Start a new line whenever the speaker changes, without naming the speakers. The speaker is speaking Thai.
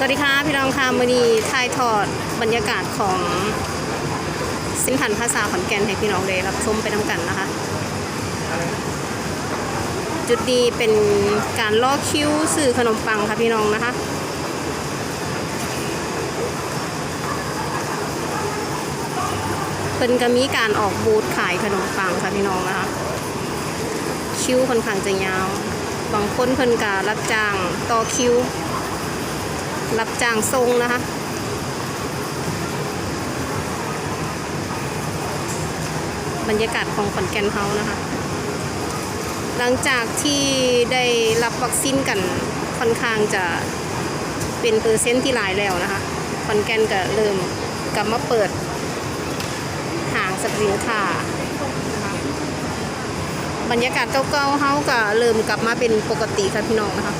สวัสดีค่ะพี่น้องค่ะมือนีถ่ายทอดบรรยากาศของสินพันภาษาขอนแก่นให้พี่น้องเลยรับชมไปน้ำกันนะคะ จุดนี้เป็นการล่อคิวสื่อขนมปังค่ะพี่น้องนะคะเพิ่นก็มีการออกบูธขายขนมปังค่ะพี่น้องนะคะ คิวค่อนข้างจะยาวบางคนเพิ่นก็รับจ้างต่อคิว รับจ้างทรงนะคะบรรยากาศของขอนแก่นเฮานะคะ หลังจากที่ได้รับวัคซีนกันค่อนข้างจะเป็นเปอร์เซ็นต์ที่หลายแล้วนะคะขอนแก่นก็เริ่มกลับมาเปิดห่างสับสินค้านะคะบรรยากาศเก่าๆเฮาก็เริ่มกลับมาเป็นปกติค่ะพี่น้องนะคะ